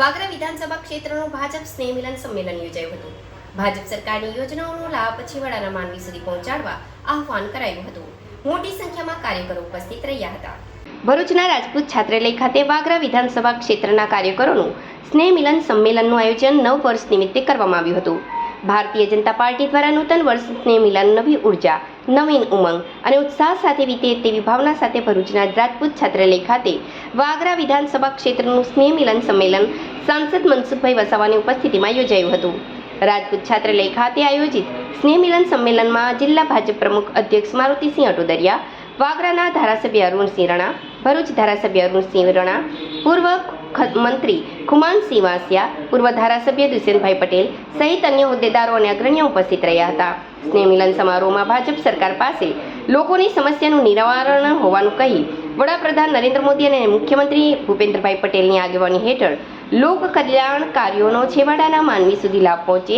વાગરા વિધાનસભા ક્ષેત્રનું ભાજપ સ્નેહ મિલન સંમેલન યોજાયું હતું. ભાજપ સરકારની યોજનાઓનો લાભ છેવાડાના માનવી સુધી પહોંચાડવા આહવાન કરાયું હતું. મોટી સંખ્યામાં કાર્યકરો ઉપસ્થિત રહ્યા હતા. ભરૂચના રાજપૂત છાત્રાલય ખાતે વાગરા વિધાનસભા ક્ષેત્રના કાર્યકરોનું સ્નેહ મિલન સંમેલનનું આયોજન નવ વર્ષ નિમિત્તે કરવામાં આવ્યું હતું. ભારતીય જનતા પાર્ટી દ્વારા નૂતન વર્ષ સ્નેહ મિલન, નવી ઊર્જા, નવીન ઉમંગ અને ઉત્સાહ સાથે વીતે તેવી ભાવના સાથે ભરૂચના રાજપૂત છાત્રાલય ખાતે વાગરા વિધાનસભા ક્ષેત્રનું સ્નેહ મિલન સંમેલન સાંસદ મનસુખભાઈ વસાવાની ઉપસ્થિતિમાં યોજાયું હતું. રાજપૂત છાત્રાલય ખાતે આયોજિત સ્નેહ મિલન સંમેલનમાં જિલ્લા ભાજપ પ્રમુખ અધ્યક્ષ મારુતિસિંહ અટોદરિયા, વાગરાના ધારાસભ્ય અરુણસિંહ રણા, ભરૂચ ધારાસભ્ય અરુણસિંહ રણા, પૂર્વ મંત્રી ખુમાનસિંહ વાસિયા, પૂર્વ ધારાસભ્ય દુષ્યંતભાઈ પટેલ સહિત અન્ય હોદ્દેદારો અને અગ્રણીઓ ઉપસ્થિત રહ્યા હતા. સ્નેહ મિલન સમારોહમાં ભાજપ સરકાર પાસે લોકોની સમસ્યાનું નિવારણ હોવાનું કહી વડાપ્રધાન નરેન્દ્ર મોદી અને મુખ્યમંત્રી ભૂપેન્દ્રભાઈ પટેલની આગેવાની હેઠળ લોક કલ્યાણ કાર્યોનો છેવાડાના માનવી સુધી લાભ પહોંચે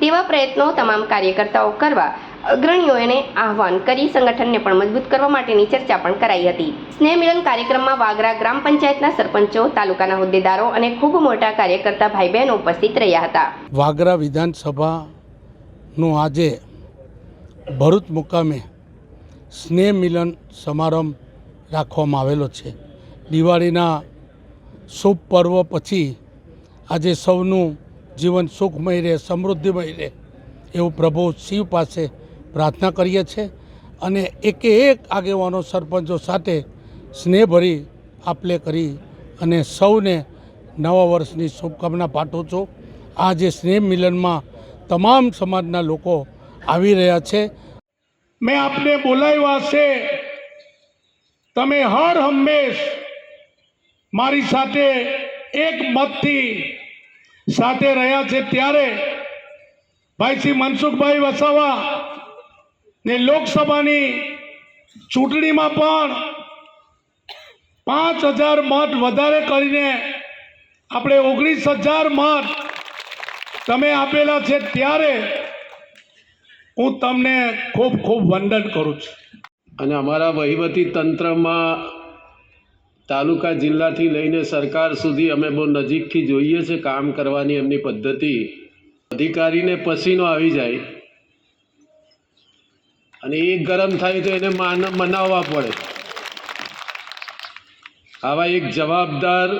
તેવા પ્રયત્નો તમામ કાર્યકર્તાઓ કરવા અગ્રણીઓને આહવાન કરી સંગઠનને પણ મજબૂત કરવા માટેની ચર્ચા પણ કરાઈ હતી. સ્નેહ મિલન કાર્યક્રમમાં વાગરા ગ્રામ પંચાયતના સરપંચો, તાલુકાના હોદ્દેદારો અને ખૂબ મોટા કાર્યકર્તા ભાઈ બહેનો ઉપસ્થિત રહ્યા હતા. વાગરા વિધાનસભાનું આજે ભરૂચ મુકામે સ્નેહ મિલન સમારંભ રાખવામાં આવેલો છે. દિવાળીના શુભ પર્વ પછી આજે સૌનું જીવન સુખમય રહે, સમૃદ્ધિમય રહે એવું પ્રભુ શિવ પાસે પ્રાર્થના કરીએ છીએ અને એકે એક આગેવાનો સરપંચો સાથે સ્નેહભરી આપલે કરી અને સૌને નવા વર્ષની શુભકામના પાઠવું છું. આ જે સ્નેહ મિલનમાં તમામ સમાજના લોકો આવી રહ્યા છે. મેં આપને બોલાવ્યા છે. તમે હર હંમેશ મારી સાથે એક મતથી સાથે રહ્યા છે ત્યારે ભાઈ શ્રી મનસુખભાઈ વસાવા ને લોકસભાની ચૂંટણીમાં પણ પાંચ હજાર મત વધારે કરીને આપણે ઓગણીસ હજાર મત તમે આપેલા છે ત્યારે હું તમને ખૂબ ખૂબ વંદન કરું છું. અને અમારા વહીવટી તંત્રમાં તાલુકા જિલ્લાથી લઈને સરકાર સુધી અમે બહુ નજીકથી જોઈએ છે કામ કરવાની એમની પદ્ધતિ. અધિકારીને પસીનો આવી જાય. અને એ ગરમ થાય તો એને માન, મનાવવા પડે. આવા એક જવાબદાર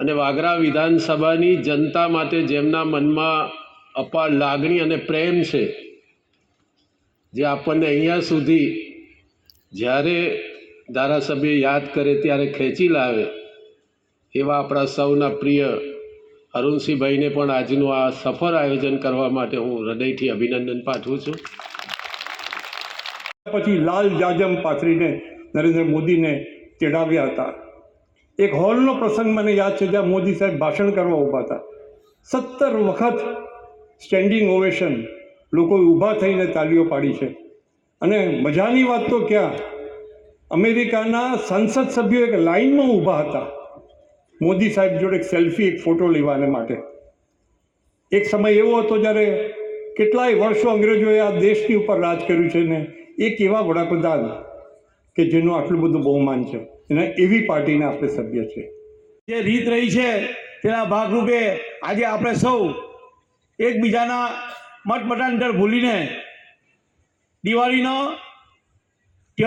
અને વાગરા વિધાનસભાની જનતા માટે જેમના મનમાં અપાર લાગણી અને પ્રેમ છે, જે આપણને અહીંયા સુધી જ્યારે ધારાસભ્ય યાદ કરે ત્યારે ખેંચી લાવે. એવા આપણા સૌના પ્રિય અરુણસિંહભાઈને પણ આજનું આ સફળ આયોજન કરવા માટે હું હૃદયથી અભિનંદન પાઠવું છું. પછી લાલ જાજમ પાથરીને નરેન્દ્ર મોદીને તેડાવ્યા હતા. એક હોલનો પ્રસંગ મને યાદ છે, જ્યાં મોદી સાહેબ ભાષણ કરવા ઊભા હતા. સત્તર વખત સ્ટેન્ડિંગ ઓવેશન લોકોએ ઊભા થઈને તાલીઓ પાડી છે. અને મજાની વાત તો ક્યાં? અમેરિકાના સંસદ સભ્યો એક લાઇનમાં ઊભા હતા. મોદી સાહેબ જોડે એક સેલ્ફી, એક ફોટો લેવાને માટે. એક સમય એવો હતો જ્યારે કેટલાય વર્ષો અંગ્રેજોએ આ દેશની ઉપર રાજ કર્યું છે ને એક એવા વડાપ્રધાન કે જેનું આટલું બધું બહુમાન છે. અને એવી પાર્ટીને આપણે સભ્ય છે. જે રીત રહી છે તેના ભાગરૂપે આજે આપણે સૌ એકબીજાના મતમતાંતર ભૂલીને દિવાળીનો